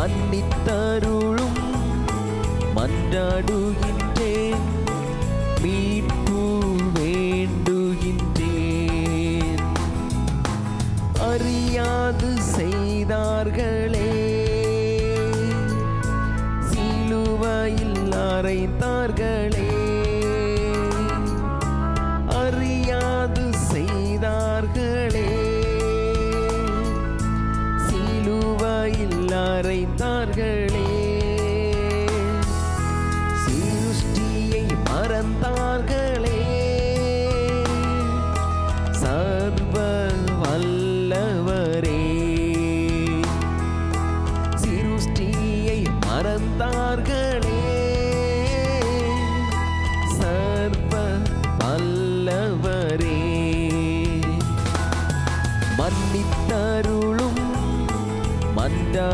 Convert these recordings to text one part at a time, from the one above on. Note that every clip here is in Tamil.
மன்னித்தருளும். மன்றாடுகின்றேன். மீட்பு வேண்டுகின்றேன். அறியாது செய்தார்கள்.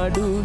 மன்றாடுகின்றேன்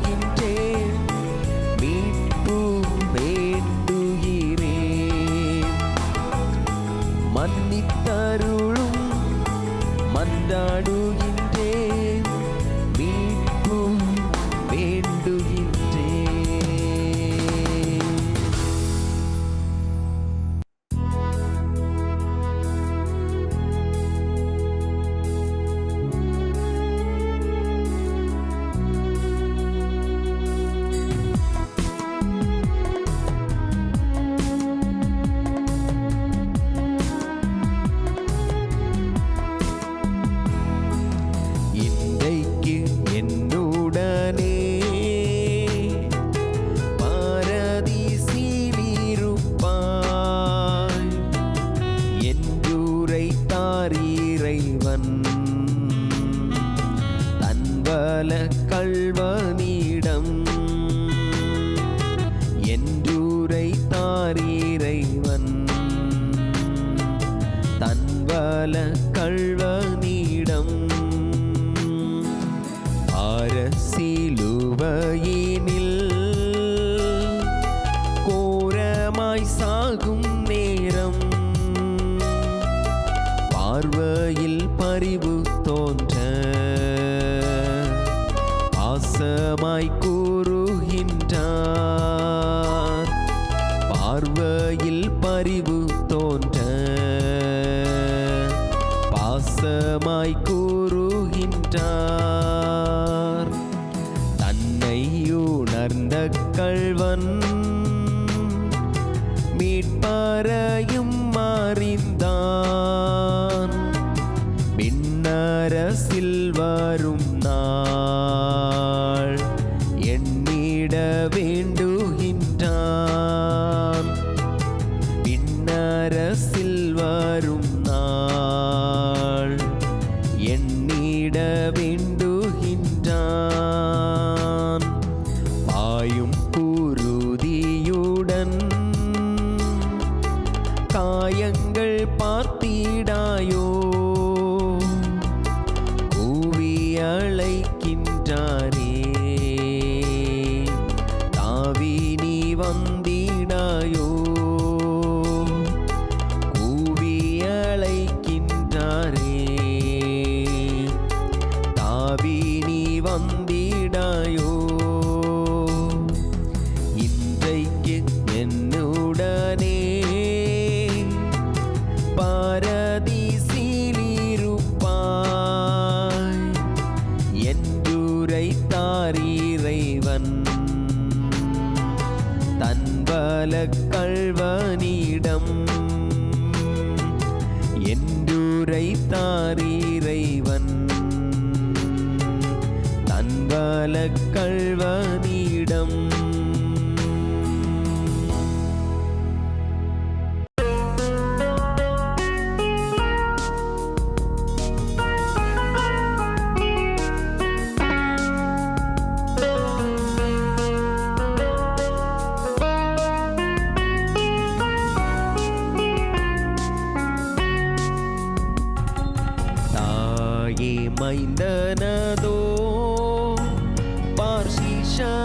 பார்த்திடாயோ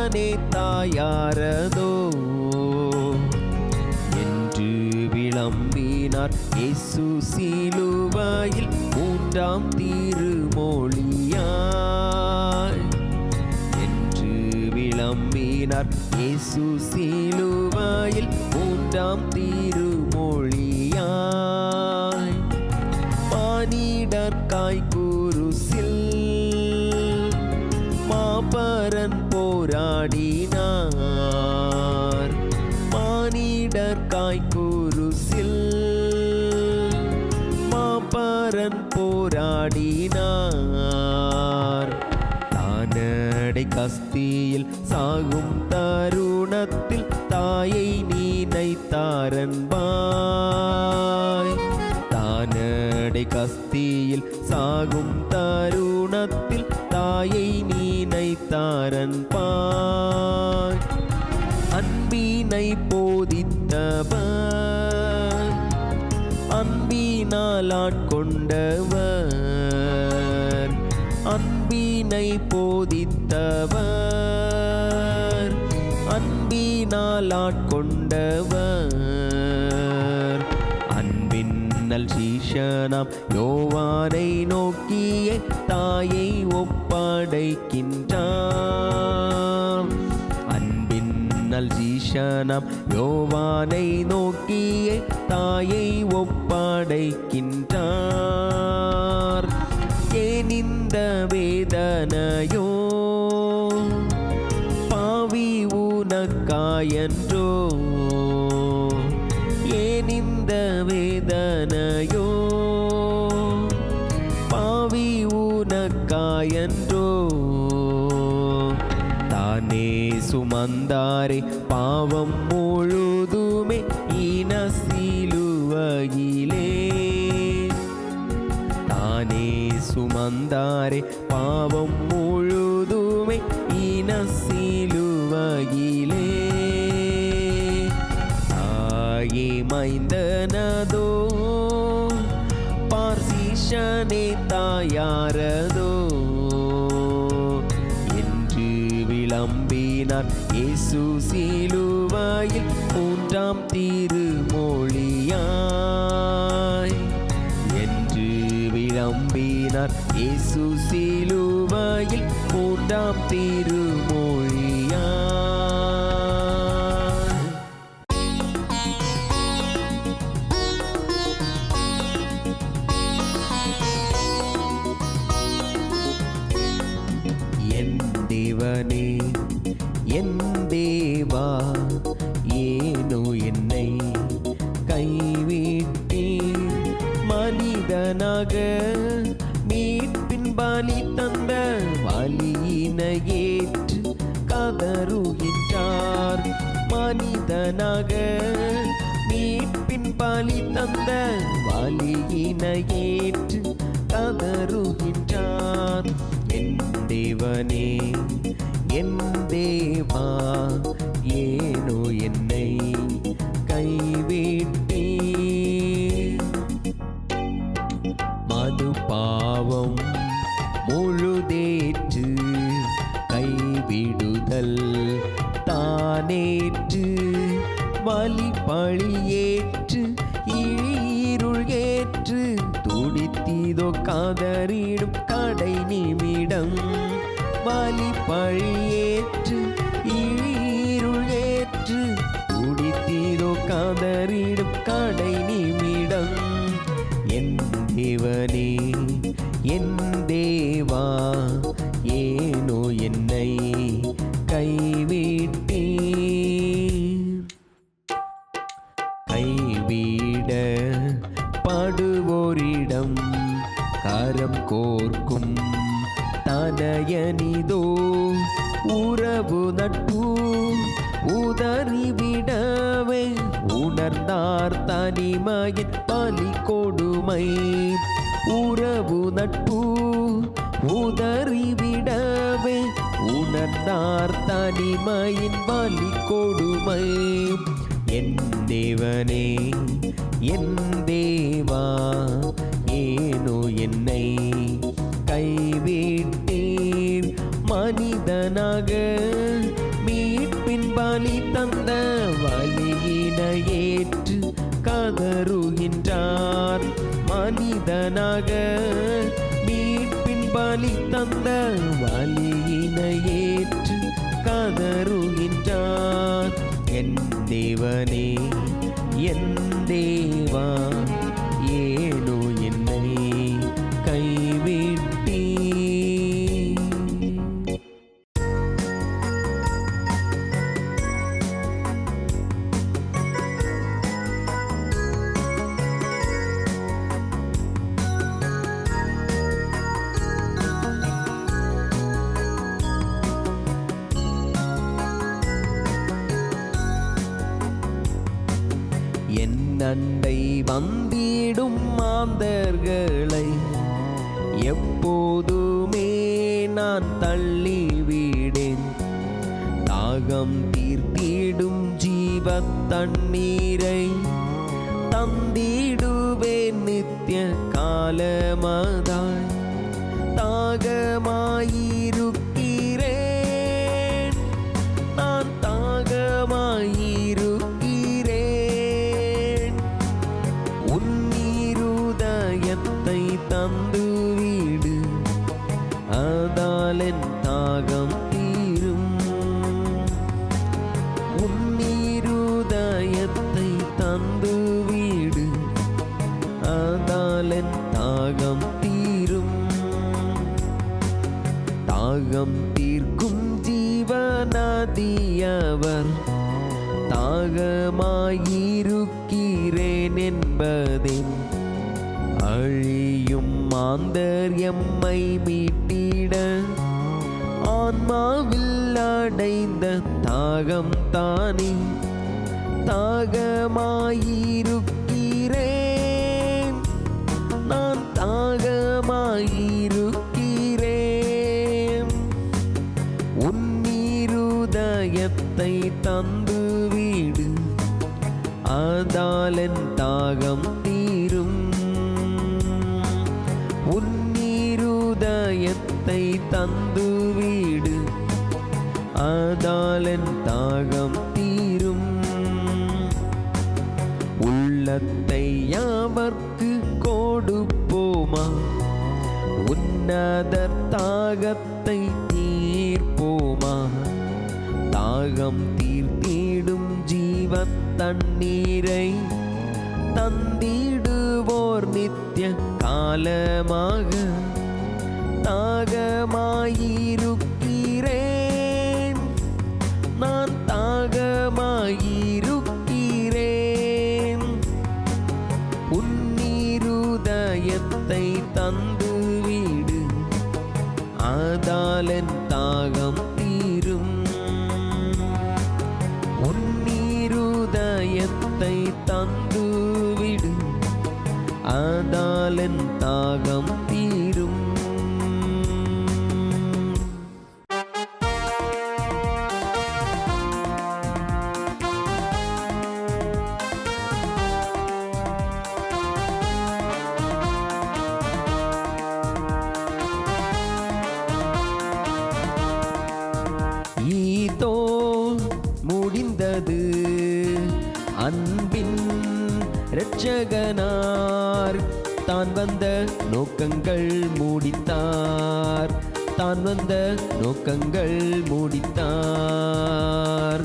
பார்ஷிஷனே தாயாரதோ? என்று விளம்பினார் இயேசு சிலுவையில் மூன்றாம் திருமொழியாய். என்று விளம்பினார் இயேசு சிலுவையில் மூன்றாம் திருமொழியாய். மானிடர்காய் கடை கஸ்தியில் சாகும் தருணத்தில் தாயை நீனைத்தாரன்பாய் தானடை கஸ்தியில் சாகும் தருணத்தில் தாயை நீனைத்தாரன் அன்பின்னல் யோவானை நோக்கிய தாயை ஒப்படைக்கின்றான். அன்பின்னல் சீஷனாம் யோவானை நோக்கிய தாயை ஒப்படைக்கின்றார். ஏனிந்த வேதனையோ? பாவி உனக்காய சுமந்தாரே பாவம் முழுதுமே இனசிலுவகிலே தானே சுமந்தாரே பாவம் முழுதுமே இனசிலுவகிலே தாயே மைந்தனதோ பார்சிஷனே தாயாரதோ என்று விளம்பினார் இயேசு சிலுவையில் மூன்றாம் தேவனே என் தேவா என் தேவனே என் கொடுமை என் தேவனே என் தேவா ஏனோ என்னை கைவிட்டீர். மனிதனாக மீட்பின் பலி தந்த வழியின ஏற்று கதறுகின்றார். மனிதனாக மீட்பின் பலி தந்த தேவனே என் தேவா. தாகமாயிருக்கிறேன் அழியும் மாந்தர் எம்மை மீட்டிட. ஆன்மாவில் அடைந்த தாகம் தானே. தாகமாயிருக்கிறேன். நான் தாகமாயிருக்கிறேன். உன்னீருதயத்தை தந்து வீடு அதாலன் தாகம் உள்ளத்தை யாவர்க்கு கொடுப்போமா? உன்னத தாகத்தை தீர்ப்போமா? தாகம் தீர்த்திடும் ஜீவ தண்ணீரை தந்திடுவோர் நித்திய காலமாக தாகமாயிருக்கும். ஆதாலன் தாகம் தீரும். உன்னீருதயத்தை தந்து தான் வந்த நோக்கங்கள் மூடித்தார்.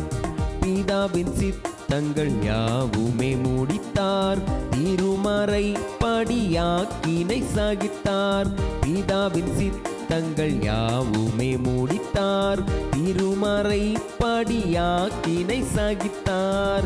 பீதாவின் சித்தங்கள் யாவுமே மூடித்தார். திருமறை படியாக்கினை சாகித்தார். பீதாவின் சித்தங்கள் யாவுமே மூடித்தார். திருமறை படியாக்கினை சாகித்தார்.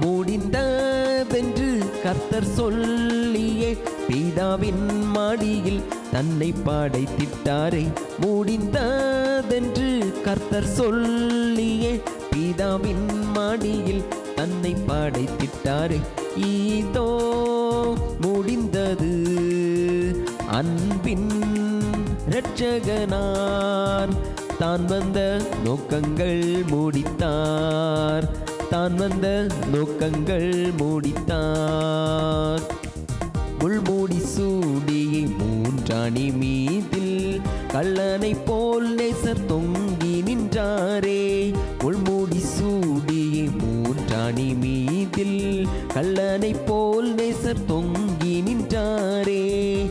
முடிந்ததென்று கர்த்தர் சொல்லியே பீதாவின் மாடியில் தன்னை படைத்திட்டாரே. முடிந்ததென்று கர்த்தர் சொல்லியே பீதாவின் மாடியில் தன்னை படைத்திட்டாரே. இதோ முடிந்தது. அன்பின் இரட்சகனார் தான் வந்த நோக்கங்கள் முடித்தார். தான் வந்த நோக்கங்கள் முடித்தார். சூடியை மூன்றாணி மீதில் கள்ளனை போல் நேசர் தொங்கி நின்றாரே. உள்மூடி சூடியை மூன்றாணி மீதில் கள்ளனை போல் நேசர் தொங்கி நின்றாரே.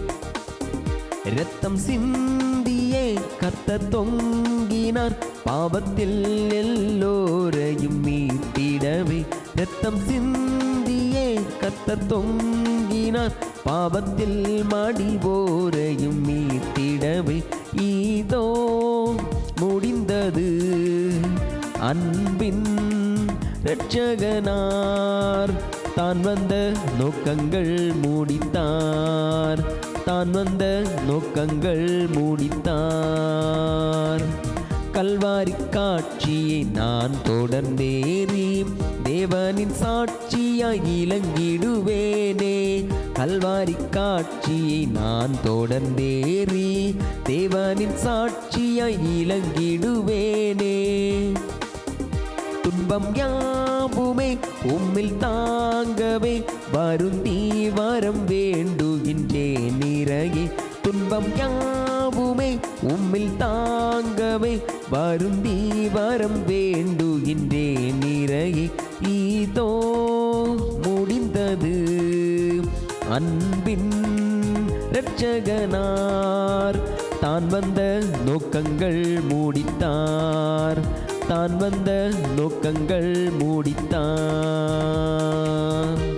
இரத்தம் சிந்தியே கத்த தொங்கினார். பாவத்தில் எல்லோரையும் மீட்டிடவே இரத்தம் சிந்தியே கத்த தொங்கினார். பாவத்தில் மடிவோரையும் மீட்டிடவே இதோ முடிந்தது. அன்பின் இரட்சகனார் தான் வந்த நோக்கங்கள் மூடித்தார். தான் வந்த நோக்கங்கள் மூடித்தார். கல்வாரி காட்சியை நான் தொடர்ந்தேறி தேவனின் சாட்சி சாட்சியாய் இலங்கிடுவேனே கல்வாரி காட்சியை நான் தொடர்ந்தேறி தேவனின் சாட்சியாய் இலங்கிடுவேனே துன்பம் யாவுமே உம்மில் தாங்கவே வருந்தி வரம் வேண்டுகின்றேன் நிறையே துன்பம் யாவுமே உம்மில் தாங்கவே வருந்தி வரம் வேண்டுகின்றேன் நிறையே அன்பின் இரட்சகனார். தான் வந்த நோக்கங்கள் மூடித்தார். தான் வந்த நோக்கங்கள் மூடித்தார்.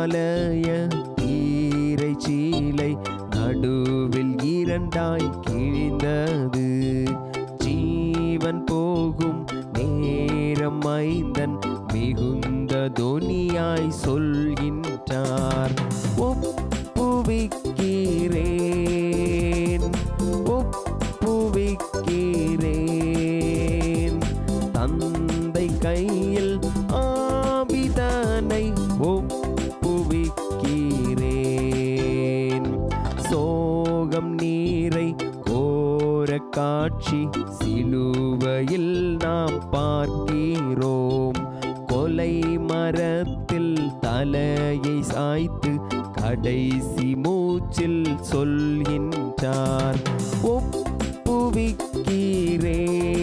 നാല് காட்சி சிலுவையில் நாம் பார்க்கிறோம். கொலை மரத்தில் தலையை சாய்த்து கடைசி மூச்சில் சொல்கின்றார். ஒப்புவிக்கிறேன்.